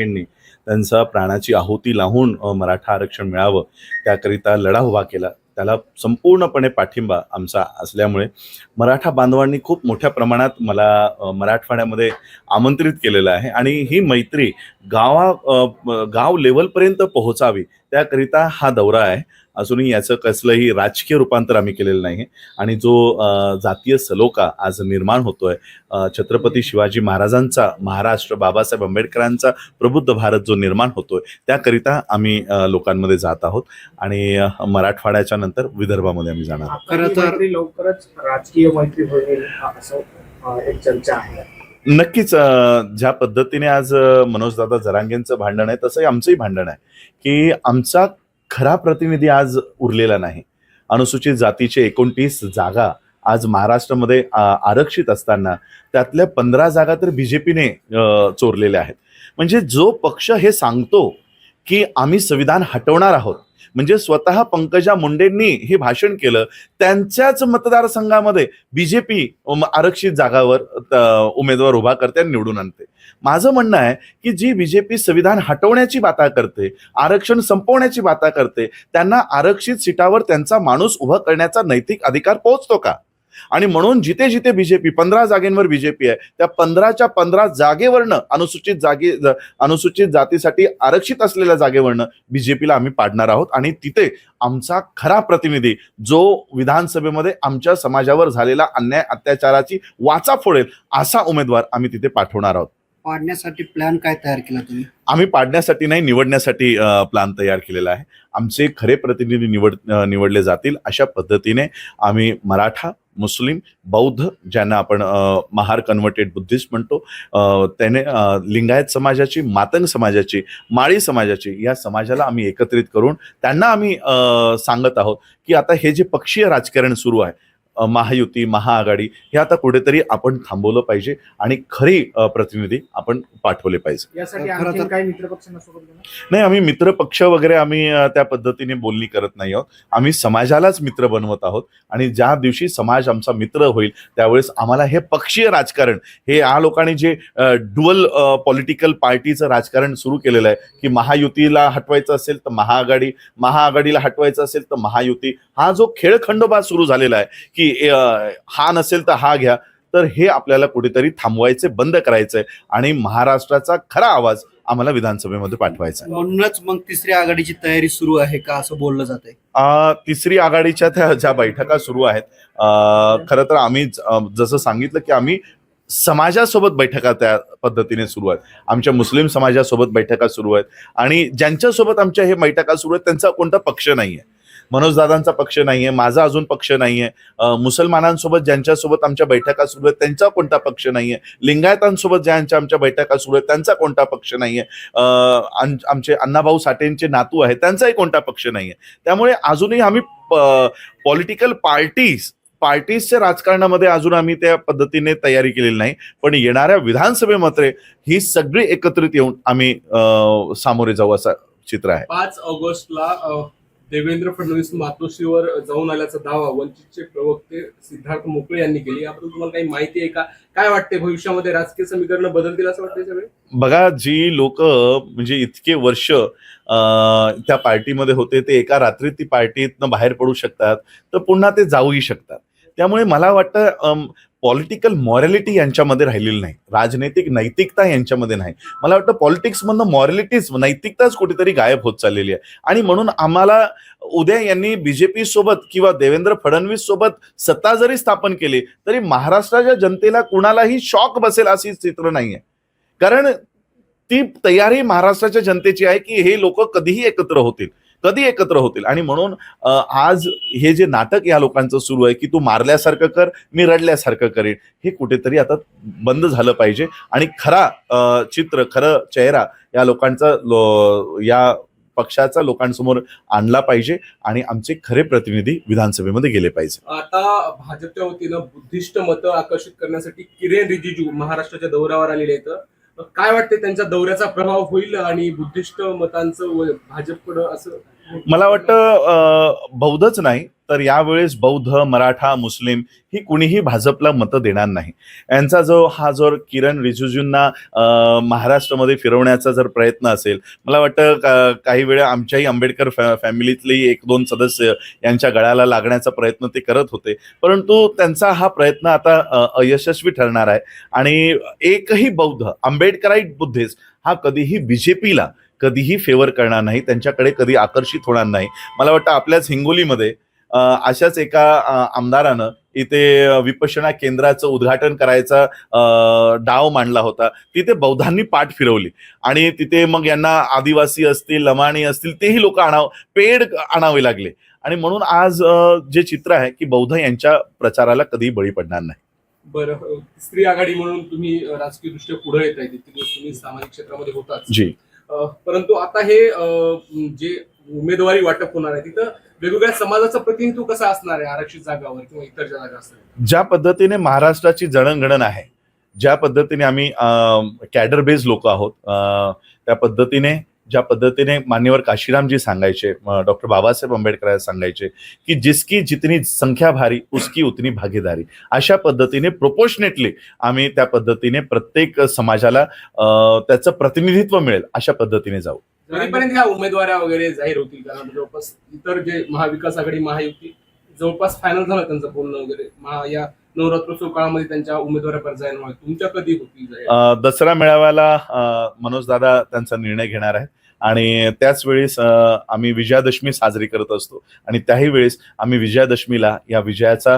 यांनी त्यांचा प्राणाची आहुती लावून मराठा आरक्षण मिळावं त्याकरिता लढा उभा केला. त्याला संपूर्णपणे पाठिंबा आमचा असल्यामुळे मराठा बांधवांनी खूप मोठ्या प्रमाणात मला मराठवाड्यामध्ये आमंत्रित केलेलं आहे. आणि ही मैत्री गावा गाव लेवलपर्यंत पोहोचावी त्याकरिता हा दौरा आहे. अजूनही याचं कसलंही राजकीय रूपांतर आम्ही केलेलं नाही आणि जो जातीय सलोखा आज निर्माण होतोय छत्रपती शिवाजी महाराजांचा महाराष्ट्र बाबासाहेब आंबेडकरांचा प्रबुद्ध भारत जो निर्माण होतोय त्याकरिता आम्ही लोकांमध्ये जात आहोत. आणि मराठवाड्याच्या नंतर विदर्भामध्ये आम्ही जाणार आहोत. खरं तर- लवकरच राजकीय मैत्री होईल असं एक चर्चा आहे. नक्कीच ज्या पद्धतीने आज अ, मनोजदादा जरांगेंचं भांडण आहे तसंही आमचंही भांडण आहे की आमचा खरा प्रतिनिधी आज उरलेला नाही. अनुसूचित जातीचे एकोणतीस जागा आज महाराष्ट्रामध्ये आरक्षित असताना त्यातल्या पंधरा जागा तर बी जे पीने चोरलेल्या आहेत. म्हणजे जो पक्ष हे सांगतो की आम्ही संविधान हटवणार आहोत. म्हणजे स्वतः पंकजा मुंडेंनी हे भाषण केलं. त्यांच्याच मतदारसंघामध्ये बीजेपी आरक्षित जागावर उमेदवार उभा करते आणि निवडून आणते. माझं म्हणणं आहे की जी बीजेपी संविधान हटवण्याची बाता करते आरक्षण संपवण्याची बाता करते त्यांना आरक्षित सीटावर त्यांचा माणूस उभा करण्याचा नैतिक अधिकार पोहोचतो का? आणि म्हणून जिथे जिथे बीजेपी पंधरा जागेंवर बीजेपी आहे त्या पंधराच्या पंधरा जागेवरनं अनुसूचित जागे अनुसूचित जातीसाठी आरक्षित असलेल्या जागेवरनं बीजेपीला आम्ही पाडणार आहोत. आणि तिथे आमचा खरा प्रतिनिधी जो विधानसभेमध्ये आमच्या समाजावर झालेला अन्याय अत्याचाराची वाचा फोडेल असा उमेदवार आम्ही तिथे पाठवणार आहोत. पाडण्यासाठी प्लॅन काय तयार केला तुम्ही? आम्ही पाडण्यासाठी नाही निवडण्यासाठी प्लान तयार केलेला आहे. आमचे खरे प्रतिनिधी निवड निवडले जातील अशा पद्धतीने आम्ही मराठा मुस्लिम बौद्ध ज्यांना आपण महार कन्व्हर्टेड बुद्धिस्ट म्हणतो त्याने लिंगायत समाजाची मातंग समाजाची माळी समाजाची या समाजाला आम्ही एकत्रित करून त्यांना आम्ही सांगत आहोत की आता हे जे पक्षीय राजकारण सुरू आहे महायुती महाआघाडी हे आता कुठेतरी आपण थांबवलं पाहिजे आणि खरी प्रतिनिधी आपण पाठवले पाहिजे. नाही आम्ही मित्र पक्ष वगैरे आम्ही त्या पद्धतीने बोलणी करत नाही आहोत. आम्ही समाजालाच मित्र बनवत आहोत आणि ज्या दिवशी समाज आमचा मित्र होईल त्यावेळेस आम्हाला हे पक्षीय राजकारण हे या लोकांनी जे डुअल पॉलिटिकल पार्टीचं राजकारण सुरू केलेलं आहे की महायुतीला हटवायचं असेल तर महाआघाडी महाआघाडीला हटवायचं असेल तर महायुती हा जो खेळखंडोबा सुरू झालेला आहे की हा नसेल तर हा घ्या. तर हे आपल्याला कुठेतरी थांबवायचे बंद करायचंय आणि महाराष्ट्राचा खरा आवाज आम्हाला विधानसभेमध्ये पाठवायचा आहे. म्हणूनच मग तिसऱ्या आघाडीची तयारी सुरू आहे का असं बोललं जात आहे तिसरी आघाडीच्या त्या ज्या बैठका सुरू आहेत अ, खरं तर आम्ही जसं सांगितलं की आम्ही समाजासोबत बैठका त्या पद्धतीने सुरू आहेत. आमच्या मुस्लिम समाजासोबत बैठका सुरू आहेत आणि ज्यांच्यासोबत आमच्या हे बैठका सुरू आहेत त्यांचा कोणता पक्ष नाहीये. मनोजदादांचा पक्ष नाहीये माझा अजून पक्ष नाहीये. अ, मुसलमानांसोबत ज्यांच्यासोबत आमच्या बैठका सुरू आहेत त्यांचा कोणता पक्ष नाहीये. लिंगायतांसोबत ज्यांच्या आमच्या बैठका सुरू आहेत त्यांचा कोणता पक्ष नाहीये. अ, आमचे अण्णाभाऊ साठेंचे नातू आहेत त्यांचाही कोणता पक्ष नाहीये. त्यामुळे अजूनही आम्ही पॉलिटिकल पार्टीज पार्टीजच्या राजकारणामध्ये अजून आम्ही त्या पद्धतीने तयारी केलेली नाही. पण येणाऱ्या विधानसभेमध्ये ही सगळी एकत्रित येऊन आम्ही सामोरे जाऊ असं चित्र आहे. पाच ऑगस्टला देवेंद्र फडणवीस मातोश्रीवर जाऊन आल्याचा दावा वंचितचे प्रवक्ते सिद्धार्थ मोकळे यांनी केली. याबद्दल तुम्हाला काही माहिती आहे का? काय वाटते भविष्यामध्ये राजकीय समीकरण बदलतील असं वाटतंय सगळे? बघा जी लोक म्हणजे इतके वर्ष त्या पार्टीमध्ये होते ते एका रात्रीत ती पार्टीतनं बाहेर पडू शकतात तर पुन्हा ते जाऊही शकतात. त्यामुळे मला वाटतं पॉलिटिकल मॉरॅलिटी यांच्यामध्ये राहिलेली नाही. राजनैतिक नैतिकता यांच्यामध्ये नाही. मला वाटतं पॉलिटिक्समधनं मॉरॅलिटीच नैतिकताच कुठेतरी गायब होत चाललेली आहे. आणि म्हणून आम्हाला उद्या यांनी बीजेपी सोबत किंवा देवेंद्र फडणवीस सोबत सत्ता जरी स्थापन केली तरी महाराष्ट्राच्या जनतेला कुणालाही शॉक बसेल अशी चित्र नाही आहे कारण ती तयारी महाराष्ट्राच्या जनतेची आहे की हे लोक कधीही एकत्र होतील. कधी एकत्र होतील? आणि म्हणून आज हे जे नाटक या लोकांचं सुरू आहे की तू मारल्यासारखं कर मी रडल्यासारखं करेन हे कुठेतरी आता बंद झालं पाहिजे. आणि खरा चित्र खरं चेहरा या लोकांचा लो- या पक्षाचा लोकांसमोर आणला पाहिजे आणि आमचे खरे प्रतिनिधी विधानसभेमध्ये गेले पाहिजे. आता भाजपच्या वतीनं बुद्धिस्ट मतं आकर्षित करण्यासाठी किरेन रिजिजू महाराष्ट्राच्या दौऱ्यावर आलेले आहेत. काय वाटते त्यांच्या दौऱ्याचा प्रभाव होईल आणि बुद्धिस्ट मतांचं भाजपकडं असं मला वाटतं बौद्धच नाही तर यावेळेस बौद्ध मराठा मुस्लिम ही कुणीही भाजपला मतं देणार नाही. यांचा जो हा जो किरण रिजिजूंना महाराष्ट्रामध्ये फिरवण्याचा जर प्रयत्न असेल मला वाटतं का- काही वेळा आमच्याही आंबेडकर फॅ फॅमिलीतली एक दोन सदस्य यांच्या गळ्याला लागण्याचा प्रयत्न ते करत होते. परंतु त्यांचा हा प्रयत्न आता अयशस्वी ठरणार आहे. आणि एकही बौद्ध आंबेडकराईट बुद्धिस्ट हा कधीही बीजेपीला कधीही फेवर करणार नाही त्यांच्याकडे कधी आकर्षित होणार नाही. मला वाटतं आपल्याच हिंगोलीमध्ये अशाच एका आमदारानं इथे अ, विपश्यना केंद्राचं उद्घाटन करायचा डाव मांडला होता. तिथे बौद्धांनी पाठ फिरवली. आणि तिथे मग यांना आदिवासी असतील लमाणी असतील तेही लोक आणाव पेड आणावे लागले. आणि म्हणून आज जे चित्र आहे की बौद्ध यांच्या प्रचाराला कधीही बळी पडणार नाही. बरं अ, तिसरी आघाडी म्हणून तुम्ही राजकीय दृष्ट्या पुढे येत आहे तिथे तुम्ही सामाजिक क्षेत्रामध्ये होताच जी. परंतु आता हे जे उमेदवारी वाटप होणार आहे तिथं वेगवेगळ्या समाजाचं प्रतिनिधित्व कसं असणार आहे आरक्षित जागावर किंवा इतर ज्या जागा असणार ज्या पद्धतीने महाराष्ट्राची जडणघडण आहे ज्या पद्धतीने आम्ही कॅडर बेस्ड लोक आहोत त्या पद्धतीने ज्या पद्धतीने मान्यवर काशीरामजी सांगायचे डॉक्टर बाबासाहेब आंबेडकर सांगायचे की जिसकी जितनी संख्या भारी उसकी उतनी भागीदारी. अशा पद्धतीने प्रोपोर्शनेटली आम्ही त्या पद्धतीने प्रत्येक समाजाला त्याचं प्रतिनिधित्व मिळेल अशा पद्धतीने जाऊ. कधीपर्यंत ह्या उमेदवाऱ्या वगैरे जाहीर होतील कारण जवळपास इतर जे महाविकास आघाडी महायुती जवळपास फायनल झालं त्यांचं बोलणं वगैरे महा या नवरात्रोत्सव काळामध्ये त्यांच्या उमेदवारापर्यंत जाहीर होणार तुमच्या कधी होतील अ, दसरा मेळाव्याला मनोज दादा त्यांचा निर्णय घेणार आहेत. आणि त्याच वेळेस आम्ही विजयादशमी साजरी करत असतो. आणि त्याही वेळेस आम्ही विजयादशमीला या विजयाचा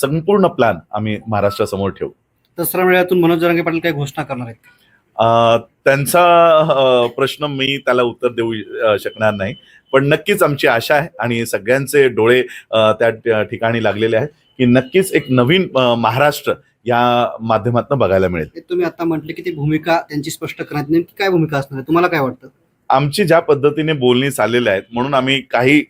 संपूर्ण प्लॅन आम्ही महाराष्ट्रासमोर ठेवू. दसरा मेळ्यातून मनोज जरांगे पाटील काही घोषणा करणार आहेत त्यांचा प्रश्न मी त्याला उत्तर देऊ शकणार नाही. पण नक्कीच आमची आशा आहे आणि सगळ्यांचे डोळे त्या ठिकाणी लागलेले आहेत. की नक्कीच एक नवीन महाराष्ट्र या माध्यमातून बघायला मिळेल. तुम्ही आता म्हटले की ती भूमिका त्यांची स्पष्ट करण्यात नेमकी काय भूमिका असणार आहे? तुम्हाला काय वाटतं? आमची ज्या पद्धतीने बोलणी चाललेली आहेत म्हणून आम्ही काही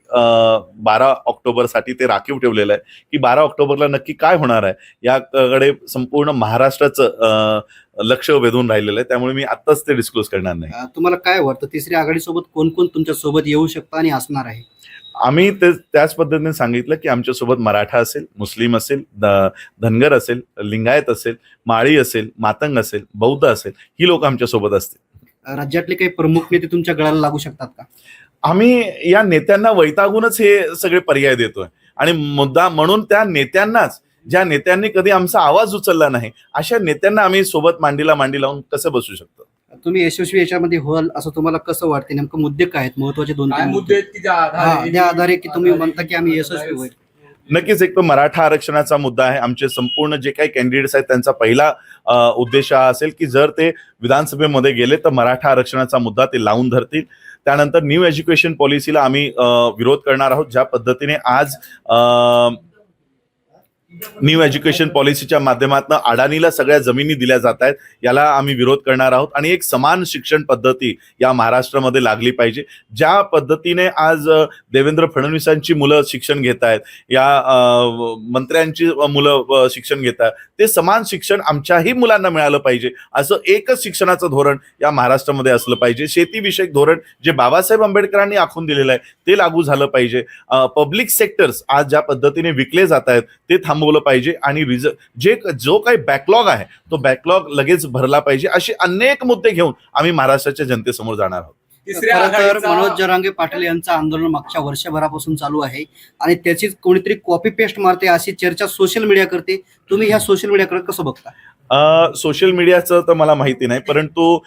बारा ऑक्टोबरसाठी ते राखीव ठेवलेलं आहे की बारा ऑक्टोबरला नक्की काय होणार आहे याकडे संपूर्ण महाराष्ट्राचं लक्ष वेधून राहिलेलं आहे. त्यामुळे मी आत्ताच ते डिस्क्लोज करणार नाही. तुम्हाला काय वाटतं? तिसरी आघाडीसोबत कोण कोण तुमच्यासोबत येऊ शकतं आणि असणार आहे? आम्ही ते त्याच पद्धतीने सांगितलं की आमच्यासोबत मराठा असेल मुस्लिम असेल धनगर असेल लिंगायत असेल माळी असेल मातंग असेल बौद्ध असेल ही लोक आमच्यासोबत असतील. राज्यातले काही प्रमुख नेते तुमच्या गळाला लागू शकतात का? आम्ही या नेत्यांना वैतागूनच हे सगळे पर्याय देतोय. आणि मुद्दा म्हणून त्या नेत्यांनाच ज्या नेत्यांनी कधी आमचा आवाज उचलला नाही अशा नेत्यांना आम्ही सोबत मांडीला मांडी लावून कसं बसू शकतो? तुम्ही यशस्वी याच्यामध्ये व्हाल असं तुम्हाला कसं वाटते नेमकं मुद्दे काय आहेत? महत्त्वाचे दोन काय तीन मुद्दे आहेत की ज्या हा, आधारे त्या आधारे की तुम्ही म्हणता की आम्ही यशस्वी होईल? नक्कीच एक तर मराठा आरक्षणाचा मुद्दा आहे. आमचे संपूर्ण जे काही कॅन्डिडेट्स आहेत त्यांचा पहिला अ, उद्देश हा असेल की जर ते विधानसभेमध्ये गेले तर मराठा आरक्षणाचा मुद्दा ते लावून धरतील. त्यानंतर न्यू एज्युकेशन पॉलिसीला आम्ही अ, विरोध करणार आहोत. ज्या पद्धतीने आज अ, न्यू एज्युकेशन पॉलिसीच्या माध्यमातून अडाणीला सगळ्या जमिनी दिल्या जात आहेत. याला आम्ही विरोध करणार आहोत आणि एक समान शिक्षण पद्धती या महाराष्ट्रामध्ये लागली पाहिजे. ज्या पद्धतीने आज देवेंद्र फडणवीसांची मुलं शिक्षण घेत आहेत या मंत्र्यांची मुलं शिक्षण घेत आहेत ते समान शिक्षण आमच्याही मुलांना मिळालं पाहिजे. असं एकच शिक्षणाचं धोरण या महाराष्ट्रामध्ये असलं पाहिजे. शेतीविषयक धोरण जे बाबासाहेब आंबेडकरांनी आखून दिलेलं आहे ते लागू झालं पाहिजे. पब्लिक सेक्टर्स आज ज्या पद्धतीने विकले जात आहेत ते थांबवलं पाहिजे आणि रिझ जे जो काही बॅकलॉग आहे तो बॅकलॉग लगेच भरला पाहिजे असे अनेक मुद्दे घेऊन आम्ही महाराष्ट्राच्या जनतेसमोर जाणार आहोत. तर मनोज जरांगे पाटील यांचं आंदोलन मागच्या वर्षभरापासून चालू आहे आणि त्याचीच कोणीतरी कॉपी पेस्ट मारते अशी चर्चा सोशल मीडिया करते. तुम्ही ह्या सोशल मीडियाकडे कसं बघता? सोशल मीडियाचं तर मला माहिती नाही परंतु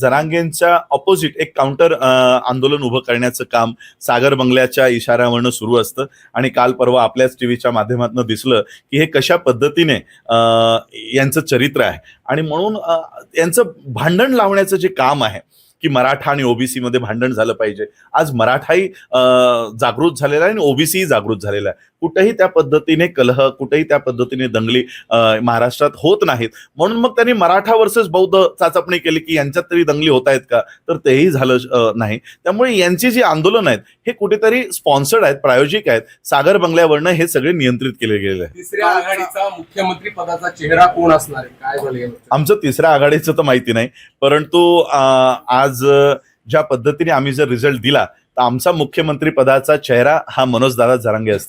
जरांगेंच्या ऑपोजिट एक काउंटर आंदोलन उभं करण्याचं काम सागर बंगल्याच्या इशाऱ्यावरनं सुरू असतं. आणि काल परवा आपल्याच टीव्हीच्या माध्यमातून दिसलं की हे कशा पद्धतीने यांचं चरित्र आहे. आणि म्हणून यांचं भांडण लावण्याचं जे काम आहे की मराठा आणि ओबीसी मध्ये भांडण झालं पाहिजे. आज मराठाही जागृत झालेला आहे आणि ओबीसीही जागृत झालेला आहे. कुठेही त्या पद्धतीने कलह कुठेही त्या पद्धतीने दंगली महाराष्ट्रात होत नाहीत. म्हणून मग त्यांनी मराठा वर्सेस बौद्ध चाचपणी केली की यांच्यात तरी दंगली होत आहेत का? तर तेही झालं नाही. त्यामुळे यांची जी आंदोलन आहेत हे कुठेतरी स्पॉन्सर्ड आहेत प्रायोजिक आहेत. सागर बंगल्यावरनं हे सगळे नियंत्रित केले गेले आहे तिसऱ्या आघाडीचा मुख्यमंत्री पदाचा चेहरा कोण असणार आहे? काय आमचं तिसऱ्या आघाडीचं तर माहिती नाही. परंतु अ, आज ज्या पद्धतीने आम्ही जर रिझल्ट दिला तर आमचा मुख्यमंत्री पदाचा चेहरा हा मनोजदादा जरांगे असते